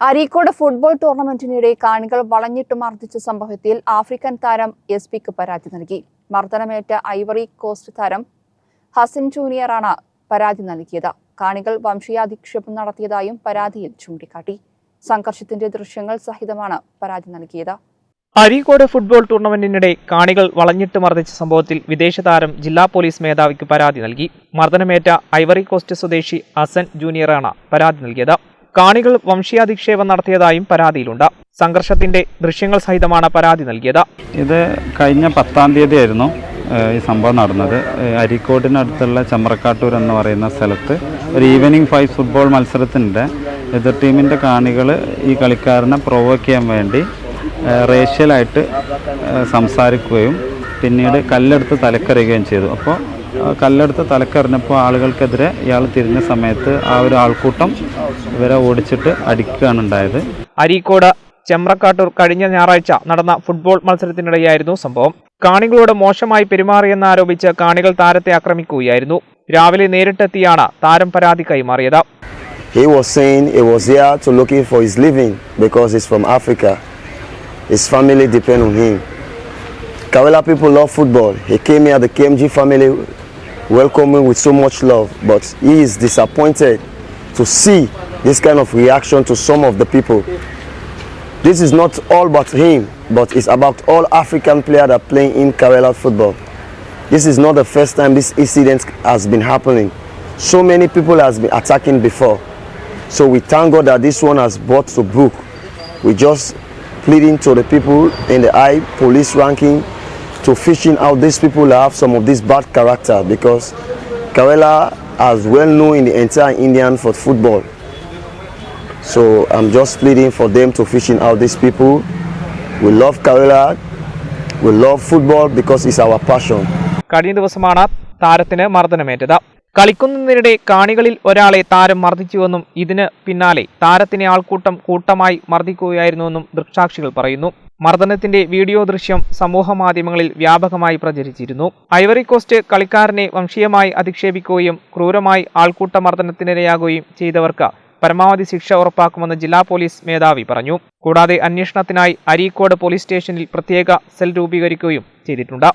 Areekode football ടൂർണമെന്റിനിടെ കാണികൾ വളഞ്ഞിട്ട് മർദ്ദിച്ച സംഭവത്തിൽ ആഫ്രിക്കൻ താരം എസ് പിക്ക് പരാതി നൽകി. മർദ്ദനമേറ്റ ഐവറി കോസ്റ്റ് താരം ഹസൻ ജൂനിയറാണ് പരാതി നൽകിയത്. കാണികൾ വംശീയാധിക്ഷേപം നടത്തിയതായും പരാതിയിൽ ചൂണ്ടിക്കാട്ടി. സംഘർഷത്തിന്റെ ദൃശ്യങ്ങൾ സഹിതമാണ് പരാതി നൽകിയത്. അരീക്കോട് ഫുട്ബോൾ ടൂർണമെന്റിനിടെ കാണികൾ വളഞ്ഞിട്ട് മർദ്ദിച്ച സംഭവത്തിൽ വിദേശ താരം ജില്ലാ പോലീസ് മേധാവിക്ക് പരാതി നൽകി. മർദ്ദനമേറ്റ ഐവറി കോസ്റ്റ് സ്വദേശി അസൻ ജൂനിയറാണ് പരാതി നൽകിയത്. കാണികൾ വംശീയാധിക്ഷേപം നടത്തിയതായും പരാതിയിലുണ്ട്. സംഘർഷത്തിന്റെ ദൃശ്യങ്ങൾ സഹിതമാണ് പരാതി നൽകിയത്. ഇത് കഴിഞ്ഞ പത്താം തീയതി ആയിരുന്നു ഈ സംഭവം നടന്നത്. ഏഹ്, അരീക്കോടിനടുത്തുള്ള ചമ്രക്കാട്ടൂർ എന്ന് പറയുന്ന സ്ഥലത്ത് ഒരു ഈവനിങ് ഫൈവ് ഫുട്ബോൾ മത്സരത്തിന്റെ എതിർ ടീമിന്റെ കാണികൾ ഈ കളിക്കാരനെ പ്രൊവോക്ക് ചെയ്യാൻ വേണ്ടി റേഷ്യലായിട്ട് സംസാരിക്കുകയും പിന്നീട് കല്ലെടുത്ത് തലക്കറിയുകയും ചെയ്തു. അപ്പോൾ കല്ലെടുത്ത് തലക്കെറിഞ്ഞപ്പോൾ ആളുകൾക്കെതിരെ ഇയാൾ തിരിഞ്ഞ സമയത്ത് ആ ഒരു ആൾക്കൂട്ടം ഇവരെ ഓടിച്ചിട്ട് അടിക്കുകയാണ് ഉണ്ടായത് അരീക്കോട് ചെമ്രക്കാട്ടൂർ കഴിഞ്ഞ ഞായറാഴ്ച നടന്ന ഫുട്ബോൾ മത്സരത്തിനിടെയായിരുന്നു സംഭവം കാണികളോട് മോശമായി പെരുമാറിയെന്നാരോപിച്ച് കാണികൾ താരത്തെ ആക്രമിക്കുകയായിരുന്നു രാവിലെ നേരിട്ടെത്തിയാണ് താരം പരാതി കൈമാറിയത് He was saying he was here to looking for his living because he's from Africa. His family depend on him. Kavala people love football. He came here, the KMG family welcomed him with so much love, but he is disappointed to see this kind of reaction to some of the people. This is not all about him, but it's about all African players that are playing in Kawela football. This is not the first time this incident has been happening. So many people has been attacking before. So we thank God that this one has brought to book. We just pleading to the people in the high police ranking to fishing out these people have some of this bad character because Kerala as well known in the entire Indian for football. So I'm just pleading for them to fishing out these people. We love Kerala. We love football because it's our passion. കഴിഞ്ഞ ദിവസമാണ് താരത്തിന് മർദ്ദനമേറ്റത് കളിക്കുന്നതിനിടെ കാണികളിൽ ഒരാളെ താരം മർദ്ദിച്ചുവെന്നും ഇതിന് പിന്നാലെ താരത്തിനെ ആൾക്കൂട്ടം കൂട്ടമായി മർദ്ദിക്കുകയായിരുന്നുവെന്നും ദൃക്സാക്ഷികൾ പറയുന്നു മർദ്ദനത്തിന്റെ വീഡിയോ ദൃശ്യം സമൂഹ മാധ്യമങ്ങളിൽ വ്യാപകമായി പ്രചരിച്ചിരുന്നു. ഐവറി കോസ്റ്റ് കളിക്കാരനെ വംശീയമായി അധിക്ഷേപിക്കുകയും ക്രൂരമായി ആൾക്കൂട്ട മർദ്ദനത്തിനിരയാകുകയും ചെയ്തവർക്ക് പരമാവധി ശിക്ഷ ഉറപ്പാക്കുമെന്ന് ജില്ലാ പോലീസ് മേധാവി പറഞ്ഞു. കൂടാതെ അന്വേഷണത്തിനായി അരീക്കോട് പോലീസ് സ്റ്റേഷനിൽ പ്രത്യേക സെൽ രൂപീകരിക്കുകയും ചെയ്തിട്ടുണ്ട്.